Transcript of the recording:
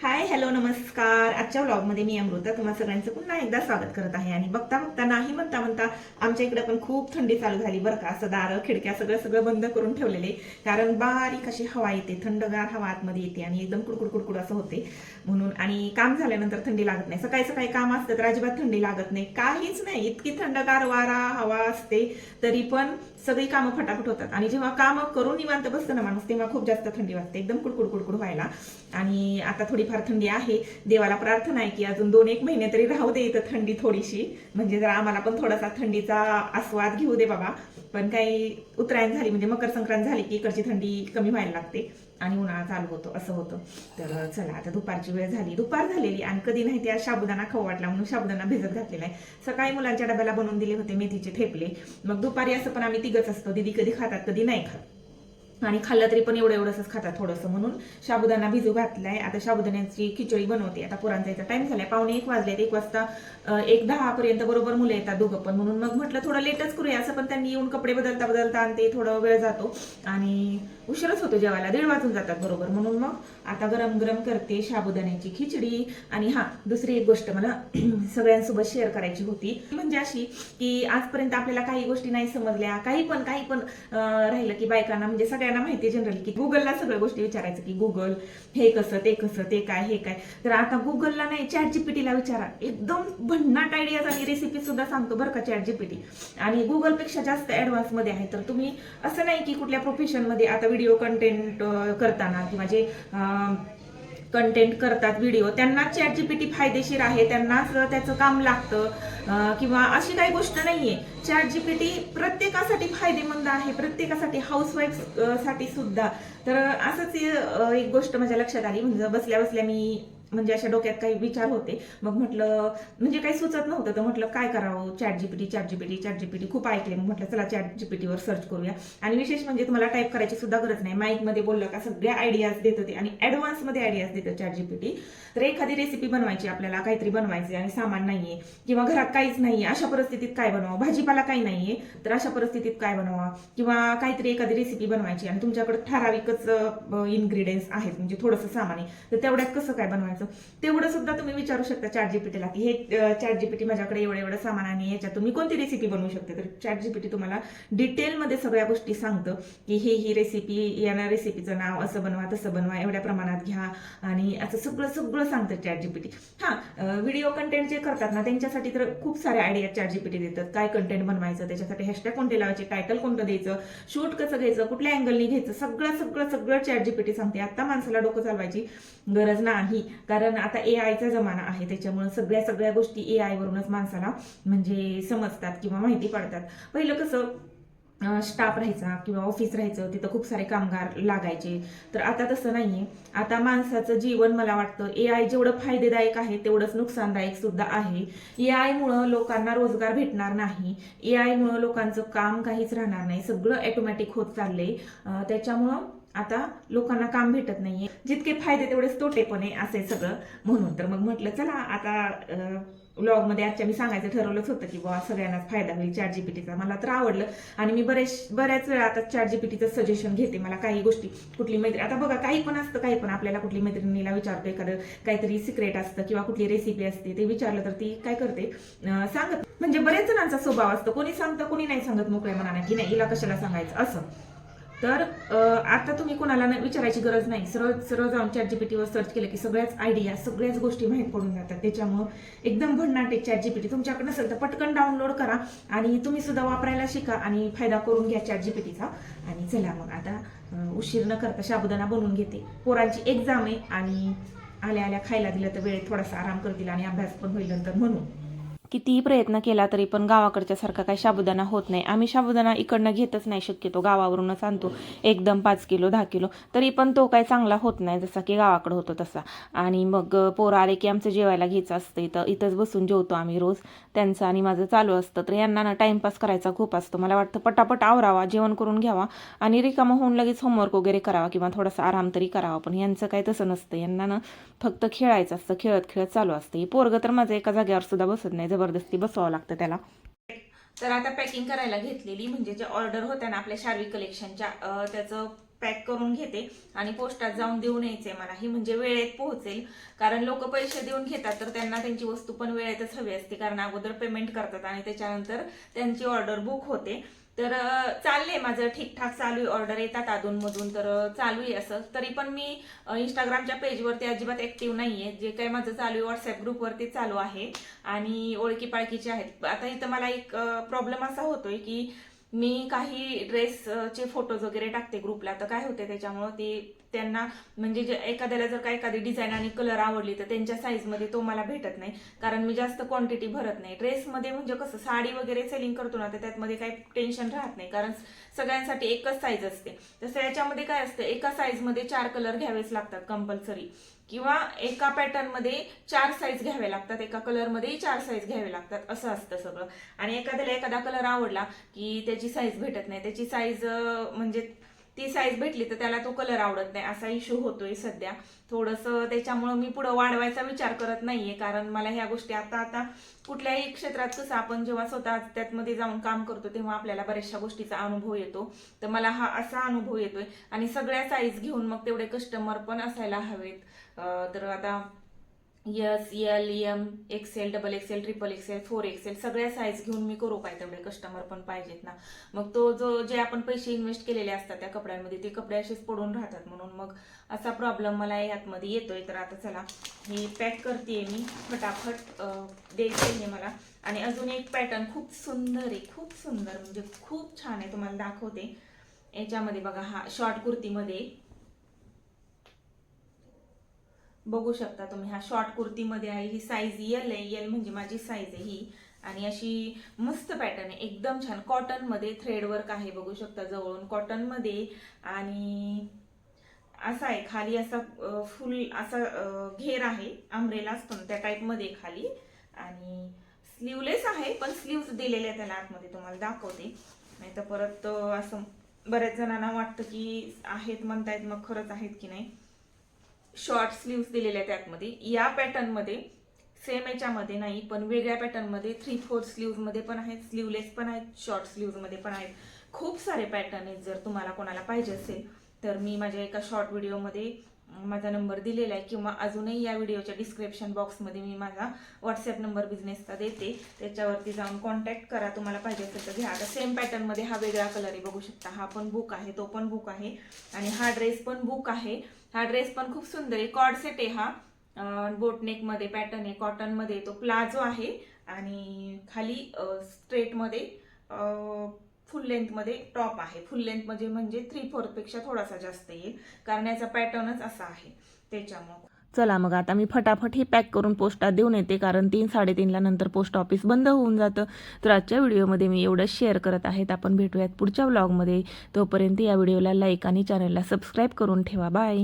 Hi hello नमस्कार. आजच्या व्लॉगमध्ये मी अमृता. तुम्हा सगळ्यांचं पुन्हा एकदा स्वागत करत आहे आणि बघता बघता नाही म्हणता म्हणता आमच्या इकडे पण खूप थंडी चालू झाली बरं का. असं दारं खिडक्या सगळं सगळं बंद करून ठेवलेले. कारण बारीक अशी हवा येते थंडगार हवा आतमध्ये येते आणि एकदम कुडकुड कुडकुड असं होते. म्हणून आणि काम झाल्यानंतर थंडी लागत नाही. सकाळी सकाळी काम असतं तर अजिबात थंडी लागत नाही. काहीच नाही. इतकी थंडगार वारा हवा असते तरी पण सगळी कामं फटाफट होतात. आणि जेव्हा कामं करून निवांत बसतं ना माणूस तेव्हा खूप जास्त थंडी वाजते. एकदम कुडकुड कुडकुड व्हायला. आणि आता थोडीफार थंडी आहे. देवाला प्रार्थना आहे की अजून दोन एक महिने तरी राहू दे इथं थंडी थोडीशी. म्हणजे जरा आम्हाला पण थोडासा थंडीचा आस्वाद घेऊ दे बाबा. पण काही उत्तरायण झाली म्हणजे मकर संक्रांत झाली की इकडची थंडी कमी व्हायला लागते. आणि उन्हाळा चालू होतो असं होतं. तर चला आता दुपारची वेळ झाली. दुपार झालेली आणि कधी नाही त्या साबुदाणा खाऊ वाटला म्हणून साबुदाणा भिजत घातलेला आहे. सकाळी मुलांच्या डब्याला बनवून दिले होते मेथीचे ठेपले. मग दुपारी असं पण आम्ही तिघच असतो. दीदी कधी खातात कधी नाही खात. आणि खाल्लं तरी पण एवढं एवढंच खातात थोडंसं म्हणून. शाबुदाना भिजू घातलाय. आता शाबुदाण्याची खिचडी बनवते. आता पोरांचा याचा टाइम झालाय. पावणे एक वाजलेत एक वाजता एक दहा पर्यंत बरोबर मुलं येतात दोघं पण. म्हणून मग म्हटलं थोडं लेटच करूया. असं पण त्यांनी येऊन कपडे बदलता बदलता आणि ते वेळ जातो. आणि उशीरच होतो जेवायला. दीड वाजून जातात बरोबर. म्हणून मग आता गरम गरम करते शाबुदाण्याची खिचडी. आणि हा दुसरी एक गोष्ट मला सगळ्यांसोबत शेअर करायची होती. म्हणजे अशी की आजपर्यंत आपल्याला काही गोष्टी नाही समजल्या. काही पण काही पण राहिलं की बायकांना म्हणजे सगळ्या सगळ्यांना माहिती जनरली की गुगलला सगळ्या गोष्टी विचारायचं की गुगल हे कसं ते कसं ते काय हे काय. तर आता गुगलला नाही चॅट जीपीटीला विचारा. एकदम भन्नाट आयडियाज आणि रेसिपी सुद्धा सांगतो बरं का चॅट जीपीटी आणि गुगलपेक्षा जास्त ऍडव्हान्समध्ये आहे. तर तुम्ही असं नाही की कुठल्या प्रोफेशनमध्ये आता व्हिडिओ कंटेंट करताना किंवा जे कंटेंट करतात व्हिडिओ त्यांना चॅट जीपीटी फायदेशीर आहे त्यांनाच त्याचं काम लागतं किंवा अशी काही गोष्ट नाहीये. चॅट जीपीटी प्रत्येकासाठी फायदेमंद आहे प्रत्येकासाठी हाऊसवाईफसाठी सुद्धा. तर असंच एक गोष्ट माझ्या लक्षात आली. म्हणजे बसल्या बसल्या मी म्हणजे अशा डोक्यात काही विचार होते. मग म्हटलं म्हणजे काही सुचत नव्हतं. तर म्हटलं काय करावं? Chat GPT chat GPT chat GPT खूप ऐकले. मग म्हटलं चला चॅट जीपीटीवर सर्च करूया. आणि विशेष म्हणजे तुम्हाला टाईप करायची सुद्धा गरज नाही. माईकमध्ये बोललं का सगळ्या आयडियाज देत होते आणि ॲडव्हान्समध्ये आयडियाज देतं चॅट जीपीटी तर एखादी रेसिपी बनवायची आपल्याला काहीतरी बनवायची आणि सामान नाहीये किंवा घरात काहीच नाहीये अशा परिस्थितीत काय बनवावं? भाजीपाला काही नाहीये तर अशा परिस्थितीत काय बनवा किंवा काहीतरी एखादी रेसिपी बनवायची आणि तुमच्याकडे ठराविकच इन्ग्रेडियंट्स आहेत म्हणजे थोडंसं सामान आहे. तर तेवढ्यात कसं काय बनवायचं? तेवढं सुद्धा तुम्ही विचारू शकता चॅट जीपीटीला की हे चॅट जीपीटी माझ्याकडे एवढं एवढं सामान आणि याच्यात तुम्ही कोणती रेसिपी बनवू शकते? तर चॅट जीपीटी तुम्हाला डिटेलमध्ये सगळ्या गोष्टी सांगतं की हे ही रेसिपी या रेसिपीचं नाव असं बनवा तसं बनवा एवढ्या प्रमाणात घ्या आणि असं सगळं सगळं सांगतं चॅट जीपीटी हा व्हिडिओ कंटेंट जे करतात ना त्यांच्यासाठी तर खूप सारे आयडिया चॅट जीपीटी देतात. काय कंटेंट बनवायचं त्याच्यासाठी हॅशटॅग कोणते लावायचे टायटल कोणतं द्यायचं शूट कसं घ्यायचं कुठल्या अँगलनी घ्यायचं सगळं सगळं सगळं चॅट जीपीटी सांगते. आता माणसाला डोकं चालवायची गरज नाही. कारण आता ए आयचा जमाना आहे त्याच्यामुळे सगळ्या सगळ्या गोष्टी ए आय वरूनच माणसाला म्हणजे समजतात किंवा माहिती पडतात. पहिलं कसं स्टाफ राहायचा किंवा ऑफिस राहायचं तिथं खूप सारे कामगार लागायचे. तर आता तसं नाहीये. आता माणसाचं जीवन मला वाटतं ए आय जेवढं फायदेदायक आहे तेवढंच नुकसानदायक सुद्धा आहे. ए आयमुळं लोकांना रोजगार भेटणार नाही. ए आयमुळं लोकांचं काम काहीच राहणार नाही. सगळं ऑटोमॅटिक होत चाललंय. त्याच्यामुळं आता लोकांना काम भेटत नाहीये. जितके फायदे तेवढेच तोटे पण आहे असे सगळं. म्हणून तर मग म्हटलं चला आता व्लॉगमध्ये आजच्या मी सांगायचं ठरवलंच होतं की बाबा सगळ्यांनाच फायदा होईल चार जीपीटीचा मला तर आवडलं. आणि मी बरेच बऱ्याच वेळा आता चार जीपीटीचं सजेशन घेते. मला काही गोष्टी कुठली मैत्री आता बघा काही पण असतं काही पण आपल्याला कुठली मैत्रिणीला विचारतो एखादं काहीतरी सिक्रेट असतं किंवा कुठली रेसिपी असते ते विचारलं तर ती काय करते? सांगत. म्हणजे बरेच जणांचा स्वभाव असतो. कोणी सांगतं कोणी नाही सांगत मोकळ्या मनाने की नाही हिला कशाला सांगायचं? असं. तर आता तुम्ही कोणाला नाही विचारायची गरज नाही. सरळ सरळ जाऊन चॅट जीपीटीवर सर्च केलं की सगळ्याच आयडिया सगळ्याच गोष्टी माहीत पडून जातात. त्याच्यामुळं एकदम भन्नाट आहे चॅट जीपीटी तुमच्याकडे नसेल तर पटकन डाउनलोड करा आणि तुम्ही सुद्धा वापरायला शिका आणि फायदा करून घ्या चॅट जीपीटीचा आणि चला मग आता उशीर न करता साबुदाणा बनवून घेते. पोरांची एक्झाम आहे आणि आल्या आल्या खायला दिलं तर वेळेत थोडासा आराम करतील आणि अभ्यास पण होईल नंतर म्हणून. कितीही प्रयत्न केला तरी पण गावाकडच्या सारखा काही साबुदाणा होत नाही. आम्ही साबुदाणा इकडनं घेतच नाही शक्यतो गावावरूनच आणतो. एकदम पाच किलो दहा किलो तरी पण तो काही चांगला होत नाही जसा की गावाकडं होतो तसा. आणि मग पोरं आले की आमचं जेवायला घ्यायचं असतं. इथं इथंच बसून जेवतो आम्ही रोज. त्यांचं आणि माझं चालू असतं. तर यांना ना टाइमपास करायचा खूप असतो. मला वाटतं पटापट आवरावा जेवण करून घ्यावा. आणि रिकामा होऊन लगेच होमवर्क वगैरे करावा किंवा थोडासा आराम तरी करावा. पण यांचं काही तसं नसतं. यांना ना फक्त खेळायचं असतं. खेळत खेळत चालू असतं. हे पोरगं तर माझं एका जागेवर सुद्धा बसत नाही. जबरदस्ती बसवावं लागतं त्याला. तर आता पॅकिंग करायला घेतलेली म्हणजे जे ऑर्डर होत्या ना आपल्या शार्वी कलेक्शनच्या त्याचं पॅक करून घेते आणि पोस्टात जाऊन देऊन यायचे मला. ही म्हणजे वेळेत पोहोचेल. कारण लोक पैसे देऊन घेतात तर त्यांना त्यांची वस्तू पण वेळेतच हवी असते. कारण अगोदर पेमेंट करतात आणि त्याच्यानंतर त्यांची ऑर्डर बुक होते. तर चालले माझं ठीकठाक चालू आहे. ऑर्डर येतात अधूनमधून तर चालू आहे असं. तरी पण मी इंस्टाग्रामच्या पेजवरती अजिबात ऍक्टिव्ह नाहीये. जे काही माझं चालू आहे व्हॉट्सअप ग्रुपवरती चालू आहे. आणि ओळखी पाळखीचे आहेत. आता इथं मला एक प्रॉब्लेम असा होतोय की मी काही ड्रेसचे फोटोज वगैरे टाकते ग्रुपला तर काय होते त्याच्यामुळं ते त्यांना म्हणजे जे एखाद्याला जर का एखादी डिझाईन आणि कलर आवडली तर त्यांच्या साईजमध्ये तो मला भेटत नाही. कारण मी जास्त क्वांटिटी भरत नाही. ड्रेसमध्ये म्हणजे कसं साडी वगैरे सेलिंग करतो ना तर त्यातमध्ये काही टेन्शन राहत नाही. कारण सगळ्यांसाठी एकच साईज असते. तसं याच्यामध्ये काय असतं एका साईजमध्ये चार कलर घ्यावेच लागतात कंपल्सरी किंवा एका पॅटर्नमध्ये चार साईज घ्यावे लागतात एका कलर चार साईज घ्यावे लागतात असं असतं सगळं. आणि एखाद्याला एखादा कलर आवडला की त्याची साईज भेटत नाही. त्याची साईज म्हणजे ती साईज भेटली तर त्याला तो कलर आवडत नाही. असा इश्यू होतोय सध्या. थोडंसं त्याच्यामुळं मी पुढं वाढवायचा विचार करत नाहीये. कारण मला ह्या गोष्टी आता आता कुठल्याही क्षेत्रात कसं आपण जेव्हा स्वतः त्यातमध्ये जाऊन काम करतो तेव्हा आपल्याला बऱ्याचशा गोष्टीचा अनुभव येतो. तर मला हा असा अनुभव येतोय. आणि सगळ्या साईज घेऊन मग तेवढे कस्टमर पण असायला हवेत. तर आता S L M XL double XL triple XL four XL सगळ्या साईज घेऊन मी करू काय तेवढे कस्टमर पण पाहिजेत ना. मग तो जो जे आपण पैसे इन्व्हेस्ट केलेले असतात त्या कपड्यांमध्ये ते कपडे असेच पडून राहतात म्हणून मग असा प्रॉब्लेम मला यातमध्ये येतोय. तर आता चला हे पॅक करते मी फटाफट द्यायचे हे आहे मला. आणि अजून एक पॅटर्न खूप सुंदर आहे खूप सुंदर म्हणजे खूप छान आहे तुम्हाला दाखवते. याच्यामध्ये बघा हा शॉर्ट कुर्तीमध्ये बघू शकता तुम्ही. हा शॉर्ट कुर्तीमध्ये आहे ही साईज यल आहे यल म्हणजे माझी साईज आहे ही. आणि अशी मस्त पॅटर्न आहे. एकदम छान कॉटनमध्ये थ्रेडवर्क थ्रेड वर्क आहे बघू शकता जवळून. कॉटनमध्ये आणि असा आहे खाली असा फुल असा घेर आहे आंब्रेला असतो ना त्या टाईपमध्ये खाली. आणि स्लीवलेस आहे पण स्लीव्स दिलेले आहेत त्याला आतमध्ये. तुम्हाला दाखवते. नाही तर परत असं बऱ्याच जणांना वाटतं की आहेत म्हणतायत मग खरंच आहेत की नाही. शॉर्ट स्लीव्स दिलेल्या आहेत त्यातमध्ये. या पॅटर्नमध्ये सेम याच्यामध्ये नाही पण वेगळ्या पॅटर्नमध्ये थ्री फोर स्लीव्जमध्ये पण आहेत स्लीवलेस पण आहेत शॉर्ट स्लीव्जमध्ये पण आहेत. खूप सारे पॅटर्न आहेत जर तुम्हाला कोणाला पाहिजे असेल तर मी माझ्या एका शॉर्ट व्हिडिओमध्ये माझा नंबर दिलेला आहे किंवा अजूनही या व्हिडिओच्या डिस्क्रिप्शन बॉक्समध्ये मी माझा व्हॉट्सअप नंबर बिझनेसचा देते. त्याच्यावरती जाऊन कॉन्टॅक्ट करा तुम्हाला पाहिजे असेल तर घ्या. आता सेम पॅटर्नमध्ये हा वेगळा कलर आहे बघू शकता. हा पण बुक आहे तो पण बुक आहे. आणि हा ड्रेस पण बुक आहे. हा ड्रेस पण खूप सुंदर आहे. कॉडसेट आहे हा. बोटनेकमध्ये पॅटर्न आहे. कॉटनमध्ये तो प्लाझो आहे. आणि खाली स्ट्रेटमध्ये फुल लेंथमध्ये टॉप आहे. फुल लेंथमध्ये म्हणजे थ्री फोर्थपेक्षा थोडासा जास्त येईल. कारण याचा पॅटर्नच असा आहे. त्याच्यामुळे. चला मग आता मी फटाफट हे पॅक करून पोस्टात देऊन येते. कारण तीन साडेतीनला नंतर पोस्ट ऑफिस बंद होऊन जातं. तर आजच्या व्हिडिओमध्ये मी एवढंच शेअर करत आहेत आपण भेटूयात पुढच्या व्लॉगमध्ये तोपर्यंत या व्हिडिओला लाईक आणि चॅनलला सबस्क्राईब करून ठेवा. बाय